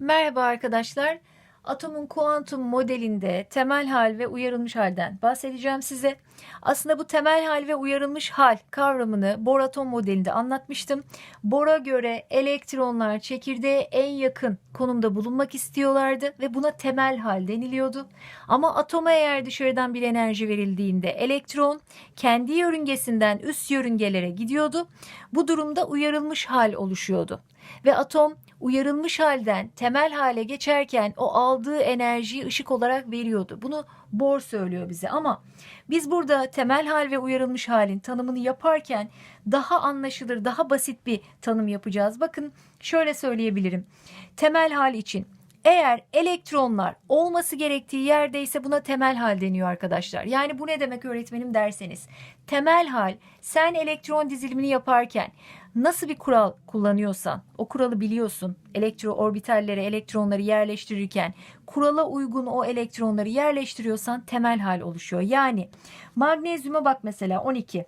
Merhaba arkadaşlar. Atomun kuantum modelinde temel hal ve uyarılmış halden bahsedeceğim size. Aslında bu temel hal ve uyarılmış hal kavramını Bohr modelinde anlatmıştım. Bohr'a göre elektronlar çekirdeğe en yakın konumda bulunmak istiyorlardı ve buna temel hal deniliyordu. Ama atoma eğer dışarıdan bir enerji verildiğinde elektron kendi yörüngesinden üst yörüngelere gidiyordu. Bu durumda uyarılmış hal oluşuyordu. Ve atom uyarılmış halden temel hale geçerken o aldığı enerjiyi ışık olarak veriyordu. Bunu Bohr söylüyor bize ama biz burada temel hal ve uyarılmış halin tanımını yaparken daha anlaşılır, daha basit bir tanım yapacağız. Bakın şöyle söyleyebilirim. Temel hal için eğer elektronlar olması gerektiği yerdeyse buna temel hal deniyor arkadaşlar. Yani bu ne demek öğretmenim derseniz. Temel hal sen elektron dizilimini yaparken nasıl bir kural kullanıyorsan o kuralı biliyorsun. Elektro orbitallere elektronları yerleştirirken kurala uygun o elektronları yerleştiriyorsan temel hal oluşuyor. Yani magnezyuma bak mesela 12.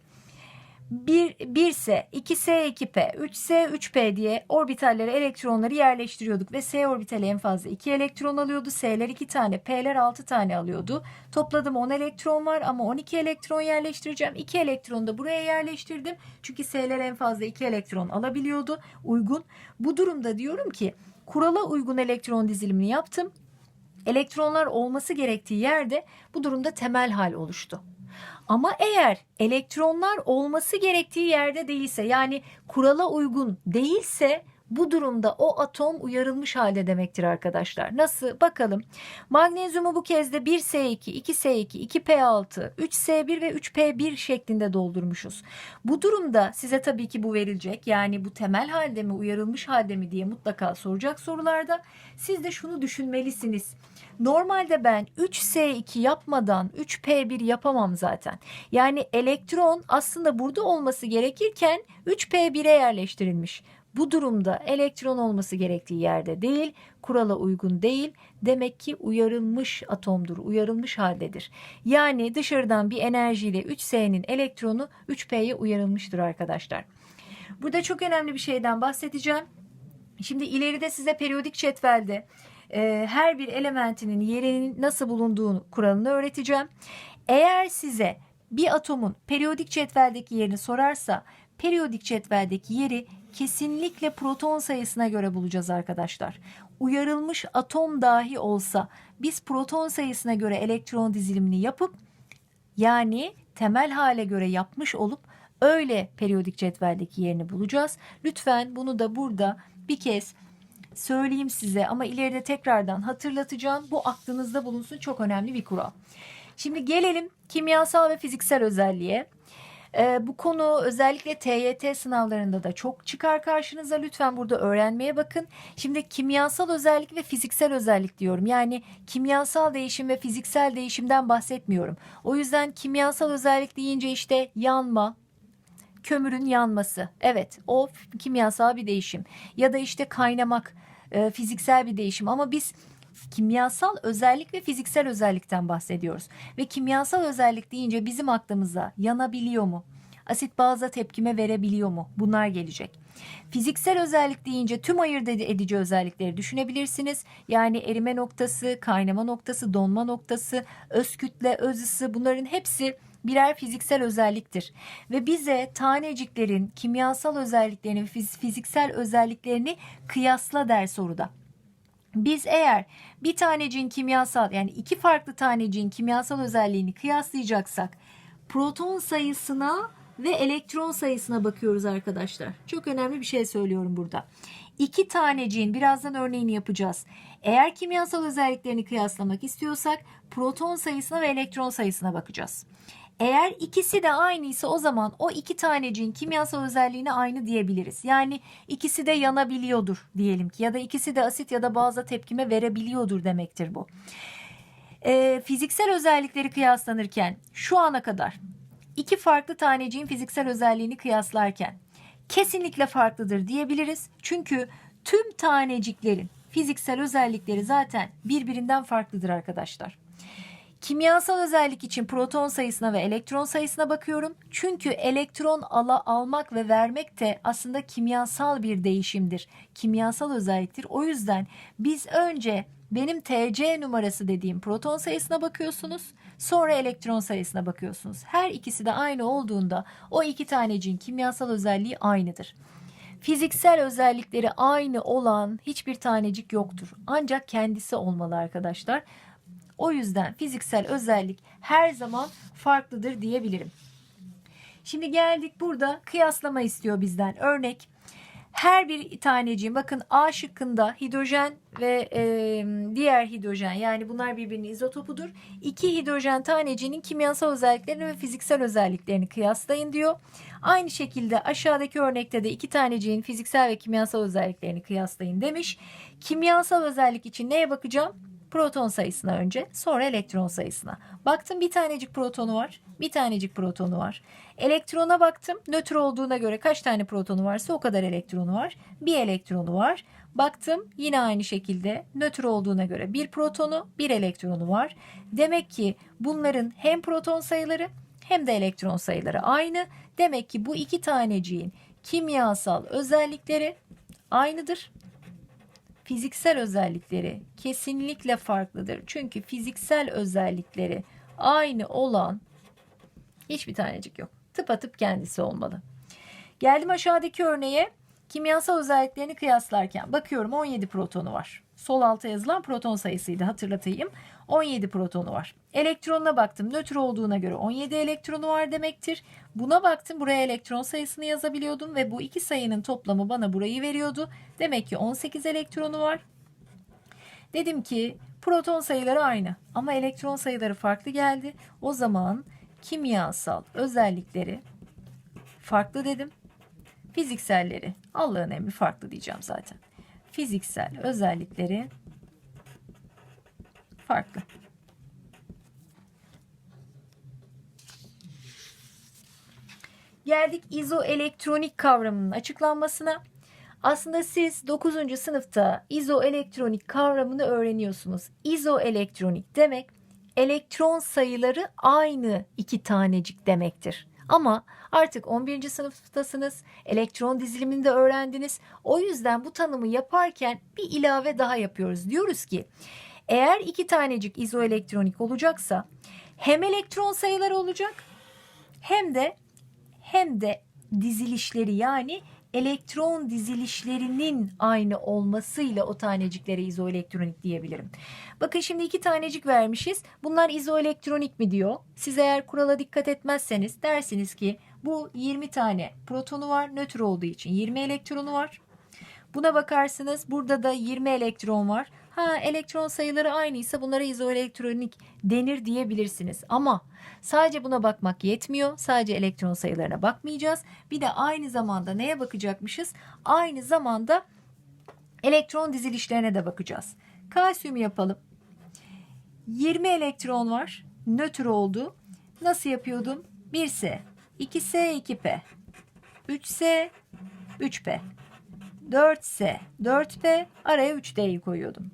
1, 1 ise 2S 2P, 3S 3P diye orbitallere elektronları yerleştiriyorduk ve S orbitali en fazla 2 elektron alıyordu. S'ler 2 tane, P'ler 6 tane alıyordu. Topladım 10 elektron var ama 12 elektron yerleştireceğim. 2 elektronu da buraya yerleştirdim. Çünkü S'ler en fazla 2 elektron alabiliyordu. Uygun. Bu durumda diyorum ki kurala uygun elektron dizilimini yaptım. Elektronlar olması gerektiği yerde bu durumda temel hal oluştu. Ama eğer elektronlar olması gerektiği yerde değilse yani kurala uygun değilse bu durumda o atom uyarılmış halde demektir arkadaşlar. Nasıl? Bakalım. Magnezyumu bu kez de 1S2, 2S2, 2P6, 3S1 ve 3P1 şeklinde doldurmuşuz. Bu durumda size tabii ki bu verilecek. Yani bu temel halde mi, uyarılmış halde mi diye mutlaka soracak sorularda. Siz de şunu düşünmelisiniz. Normalde ben 3S2 yapmadan 3P1 yapamam zaten. Yani elektron aslında burada olması gerekirken 3P1'e yerleştirilmiş. Bu durumda elektron olması gerektiği yerde değil, kurala uygun değil. Demek ki uyarılmış atomdur, uyarılmış haldedir. Yani dışarıdan bir enerjiyle 3S'nin elektronu 3P'ye uyarılmıştır arkadaşlar. Burada çok önemli bir şeyden bahsedeceğim. Şimdi ileride size periyodik cetvelde e, her bir elementinin yerinin nasıl bulunduğunu kuralını öğreteceğim. Eğer size bir atomun periyodik cetveldeki yerini sorarsa periyodik cetveldeki yeri kesinlikle proton sayısına göre bulacağız arkadaşlar. Uyarılmış atom dahi olsa biz proton sayısına göre elektron dizilimini yapıp yani temel hale göre yapmış olup öyle periyodik cetveldeki yerini bulacağız. Lütfen bunu da burada bir kez söyleyeyim size ama ileride tekrardan hatırlatacağım. Bu aklınızda bulunsun çok önemli bir kural. Şimdi gelelim kimyasal ve fiziksel özelliğe. Ee, bu konu özellikle TYT sınavlarında da çok çıkar karşınıza. Lütfen burada öğrenmeye bakın. Şimdi kimyasal özellik ve fiziksel özellik diyorum. Yani kimyasal değişim ve fiziksel değişimden bahsetmiyorum. O yüzden kimyasal özellik deyince işte yanma, kömürün yanması. Evet o kimyasal bir değişim. Ya da işte kaynamak e, fiziksel bir değişim. Ama biz kimyasal özellik ve fiziksel özellikten bahsediyoruz. Ve kimyasal özellik deyince bizim aklımıza yanabiliyor mu? Asit baza tepkime verebiliyor mu? Bunlar gelecek. Fiziksel özellik deyince tüm ayırt edici özellikleri düşünebilirsiniz. Yani erime noktası, kaynama noktası, donma noktası, öz kütle, öz ısı bunların hepsi birer fiziksel özelliktir. Ve bize taneciklerin kimyasal özelliklerini, fiziksel özelliklerini kıyasla der soruda. Biz eğer bir taneciğin kimyasal yani iki farklı taneciğin kimyasal özelliğini kıyaslayacaksak proton sayısına ve elektron sayısına bakıyoruz arkadaşlar. Çok önemli bir şey söylüyorum burada. İki taneciğin birazdan örneğini yapacağız. Eğer kimyasal özelliklerini kıyaslamak istiyorsak proton sayısına ve elektron sayısına bakacağız. Eğer ikisi de aynıysa o zaman o iki taneciğin kimyasal özelliğine aynı diyebiliriz. Yani ikisi de yanabiliyordur diyelim ki ya da ikisi de asit ya da baza tepkime verebiliyordur demektir bu. E, fiziksel özellikleri kıyaslanırken şu ana kadar iki farklı taneciğin fiziksel özelliğini kıyaslarken kesinlikle farklıdır diyebiliriz. Çünkü tüm taneciklerin fiziksel özellikleri zaten birbirinden farklıdır arkadaşlar. Kimyasal özellik için proton sayısına ve elektron sayısına bakıyorum. Çünkü elektron ala, almak ve vermek de aslında kimyasal bir değişimdir. Kimyasal özelliktir. O yüzden biz önce benim TC numarası dediğim proton sayısına bakıyorsunuz. Sonra elektron sayısına bakıyorsunuz. Her ikisi de aynı olduğunda o iki taneciğin kimyasal özelliği aynıdır. Fiziksel özellikleri aynı olan hiçbir tanecik yoktur. Ancak kendisi olmalı arkadaşlar. O yüzden fiziksel özellik her zaman farklıdır diyebilirim. Şimdi geldik burada kıyaslama istiyor bizden. Örnek her bir taneciğin bakın A şıkkında hidrojen ve e, diğer hidrojen yani bunlar birbirinin izotopudur. İki hidrojen taneciğinin kimyasal özelliklerini ve fiziksel özelliklerini kıyaslayın diyor. Aynı şekilde aşağıdaki örnekte de iki taneciğin fiziksel ve kimyasal özelliklerini kıyaslayın demiş. Kimyasal özellik için neye bakacağım? Proton sayısına önce sonra elektron sayısına. Baktım bir tanecik protonu var. Bir tanecik protonu var. Elektrona baktım. Nötr olduğuna göre kaç tane protonu varsa o kadar elektronu var. Bir elektronu var. Baktım yine aynı şekilde nötr olduğuna göre bir protonu bir elektronu var. Demek ki bunların hem proton sayıları hem de elektron sayıları aynı. Demek ki bu iki taneciğin kimyasal özellikleri aynıdır fiziksel özellikleri kesinlikle farklıdır. Çünkü fiziksel özellikleri aynı olan hiçbir tanecik yok. Tıpatıp kendisi olmalı. Geldim aşağıdaki örneğe. Kimyasal özelliklerini kıyaslarken bakıyorum 17 protonu var. Sol alta yazılan proton sayısıydı hatırlatayım. 17 protonu var. Elektronuna baktım. Nötr olduğuna göre 17 elektronu var demektir. Buna baktım. Buraya elektron sayısını yazabiliyordum ve bu iki sayının toplamı bana burayı veriyordu. Demek ki 18 elektronu var. Dedim ki proton sayıları aynı ama elektron sayıları farklı geldi. O zaman kimyasal özellikleri farklı dedim. Fizikselleri Allah'ın emri farklı diyeceğim zaten. Fiziksel özellikleri farklı. Geldik izoelektronik kavramının açıklanmasına. Aslında siz 9. sınıfta izoelektronik kavramını öğreniyorsunuz. İzoelektronik demek elektron sayıları aynı iki tanecik demektir. Ama artık 11. sınıftasınız. Elektron dizilimini de öğrendiniz. O yüzden bu tanımı yaparken bir ilave daha yapıyoruz. Diyoruz ki eğer iki tanecik izoelektronik olacaksa hem elektron sayıları olacak hem de hem de dizilişleri yani elektron dizilişlerinin aynı olmasıyla o taneciklere izoelektronik diyebilirim. Bakın şimdi iki tanecik vermişiz. Bunlar izoelektronik mi diyor. Siz eğer kurala dikkat etmezseniz dersiniz ki bu 20 tane protonu var. Nötr olduğu için 20 elektronu var. Buna bakarsınız burada da 20 elektron var. Ha elektron sayıları aynıysa bunlara izoelektronik denir diyebilirsiniz. Ama sadece buna bakmak yetmiyor. Sadece elektron sayılarına bakmayacağız. Bir de aynı zamanda neye bakacakmışız? Aynı zamanda elektron dizilişlerine de bakacağız. Kalsiyum yapalım. 20 elektron var. Nötr oldu. Nasıl yapıyordum? 1S, 2S, 2P, 3S, 3P. 4S, 4P araya 3D'yi koyuyordum.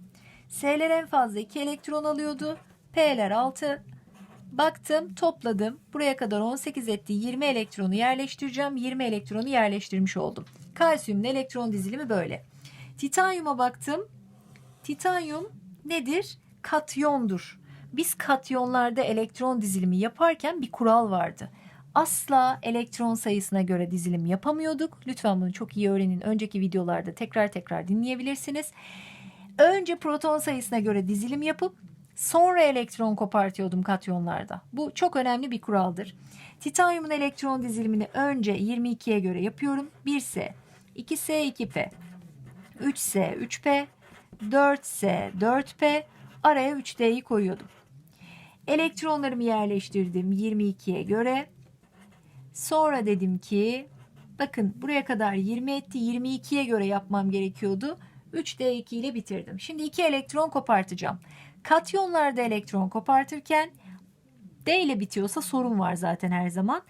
S'ler en fazla 2 elektron alıyordu. P'ler 6. Baktım, topladım. Buraya kadar 18 etti. 20 elektronu yerleştireceğim. 20 elektronu yerleştirmiş oldum. Kalsiyumun elektron dizilimi böyle. Titanyuma baktım. Titanyum nedir? Katyondur. Biz katyonlarda elektron dizilimi yaparken bir kural vardı asla elektron sayısına göre dizilim yapamıyorduk. Lütfen bunu çok iyi öğrenin. Önceki videolarda tekrar tekrar dinleyebilirsiniz. Önce proton sayısına göre dizilim yapıp sonra elektron kopartıyordum katyonlarda. Bu çok önemli bir kuraldır. Titanyumun elektron dizilimini önce 22'ye göre yapıyorum. 1S, 2S, 2P, 3S, 3P, 4S, 4P, araya 3D'yi koyuyordum. Elektronlarımı yerleştirdim 22'ye göre. Sonra dedim ki bakın buraya kadar 20 etti 22'ye göre yapmam gerekiyordu. 3D2 ile bitirdim. Şimdi 2 elektron kopartacağım. Katyonlarda elektron kopartırken D ile bitiyorsa sorun var zaten her zaman.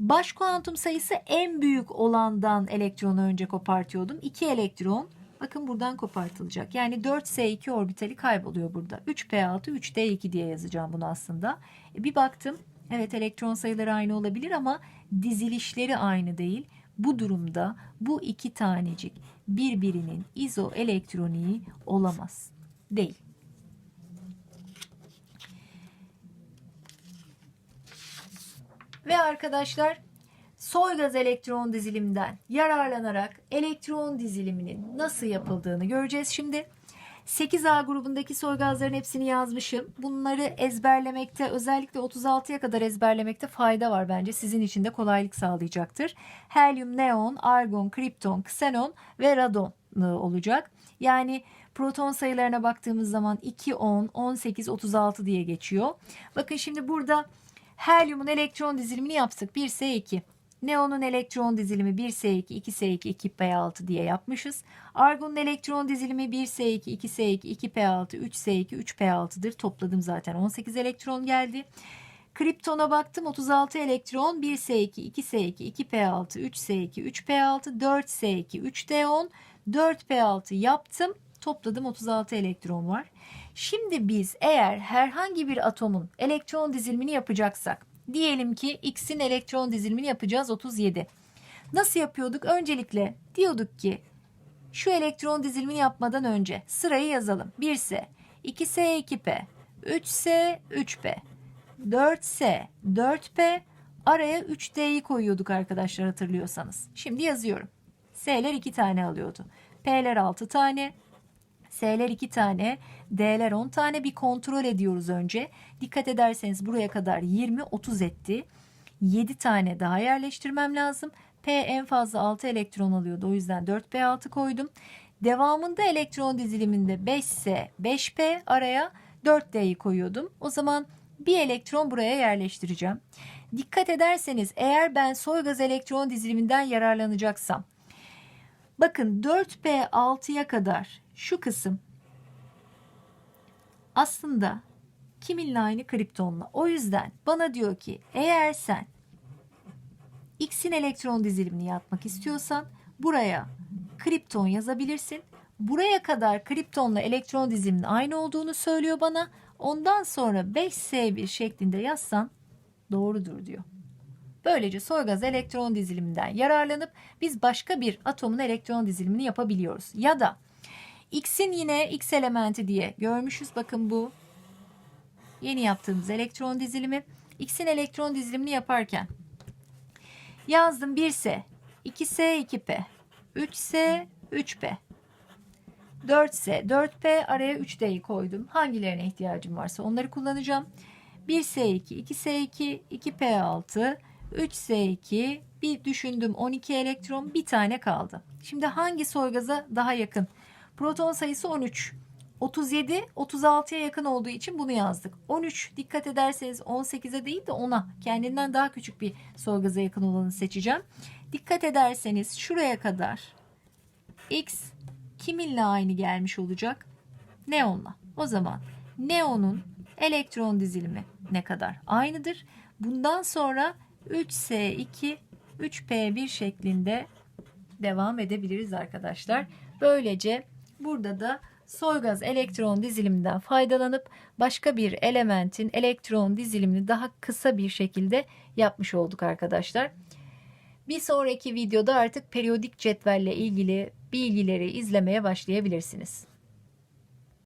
Baş kuantum sayısı en büyük olandan elektronu önce kopartıyordum. 2 elektron Bakın buradan kopartılacak. Yani 4S2 orbitali kayboluyor burada. 3P6, 3D2 diye yazacağım bunu aslında. E, bir baktım. Evet elektron sayıları aynı olabilir ama dizilişleri aynı değil. Bu durumda bu iki tanecik birbirinin izoelektroniği olamaz. Değil. Ve arkadaşlar soy gaz elektron dizilimden yararlanarak elektron diziliminin nasıl yapıldığını göreceğiz şimdi. 8A grubundaki soy gazların hepsini yazmışım. Bunları ezberlemekte özellikle 36'ya kadar ezberlemekte fayda var bence. Sizin için de kolaylık sağlayacaktır. Helyum, neon, argon, kripton, ksenon ve radon ıı, olacak. Yani proton sayılarına baktığımız zaman 2, 10, 18, 36 diye geçiyor. Bakın şimdi burada helyumun elektron dizilimini yaptık. 1S2. Neonun elektron dizilimi 1S2, 2S2, 2P6 diye yapmışız. Argonun elektron dizilimi 1S2, 2S2, 2P6, 3S2, 3P6'dır. Topladım zaten 18 elektron geldi. Kriptona baktım 36 elektron 1S2, 2S2, 2P6, 3S2, 3P6, 4S2, 3D10, 4P6 yaptım. Topladım 36 elektron var. Şimdi biz eğer herhangi bir atomun elektron dizilimini yapacaksak diyelim ki X'in elektron dizilimini yapacağız 37. Nasıl yapıyorduk? Öncelikle diyorduk ki şu elektron dizilimini yapmadan önce sırayı yazalım. 1S, 2S, 2P, 3S, 3P, 4S, 4P, araya 3D'yi koyuyorduk arkadaşlar hatırlıyorsanız. Şimdi yazıyorum. S'ler 2 tane alıyordu. P'ler 6 tane, S'ler 2 tane, D'ler 10 tane bir kontrol ediyoruz önce. Dikkat ederseniz buraya kadar 20 30 etti. 7 tane daha yerleştirmem lazım. P en fazla 6 elektron alıyordu. O yüzden 4P6 koydum. Devamında elektron diziliminde 5S, 5P araya 4D'yi koyuyordum. O zaman bir elektron buraya yerleştireceğim. Dikkat ederseniz eğer ben soy gaz elektron diziliminden yararlanacaksam bakın 4P6'ya kadar şu kısım aslında kiminle aynı kriptonla. O yüzden bana diyor ki eğer sen X'in elektron dizilimini yapmak istiyorsan buraya kripton yazabilirsin. Buraya kadar kriptonla elektron diziliminin aynı olduğunu söylüyor bana. Ondan sonra 5S1 şeklinde yazsan doğrudur diyor. Böylece soy gaz elektron diziliminden yararlanıp biz başka bir atomun elektron dizilimini yapabiliyoruz. Ya da X'in yine X elementi diye görmüşüz. Bakın bu yeni yaptığımız elektron dizilimi. X'in elektron dizilimini yaparken yazdım 1S, 2S, 2P, 3S, 3P, 4S, 4P araya 3D'yi koydum. Hangilerine ihtiyacım varsa onları kullanacağım. 1S2, 2S2, 2P6, 3S2, bir düşündüm 12 elektron bir tane kaldı. Şimdi hangi soygaza daha yakın? Proton sayısı 13. 37 36'ya yakın olduğu için bunu yazdık. 13 dikkat ederseniz 18'e değil de 10'a kendinden daha küçük bir soygaza yakın olanı seçeceğim. Dikkat ederseniz şuraya kadar X kiminle aynı gelmiş olacak? Neonla. O zaman neonun elektron dizilimi ne kadar? Aynıdır. Bundan sonra 3S2 3P1 şeklinde devam edebiliriz arkadaşlar. Böylece burada da soy gaz elektron diziliminden faydalanıp başka bir elementin elektron dizilimini daha kısa bir şekilde yapmış olduk arkadaşlar. Bir sonraki videoda artık periyodik cetvelle ilgili bilgileri izlemeye başlayabilirsiniz.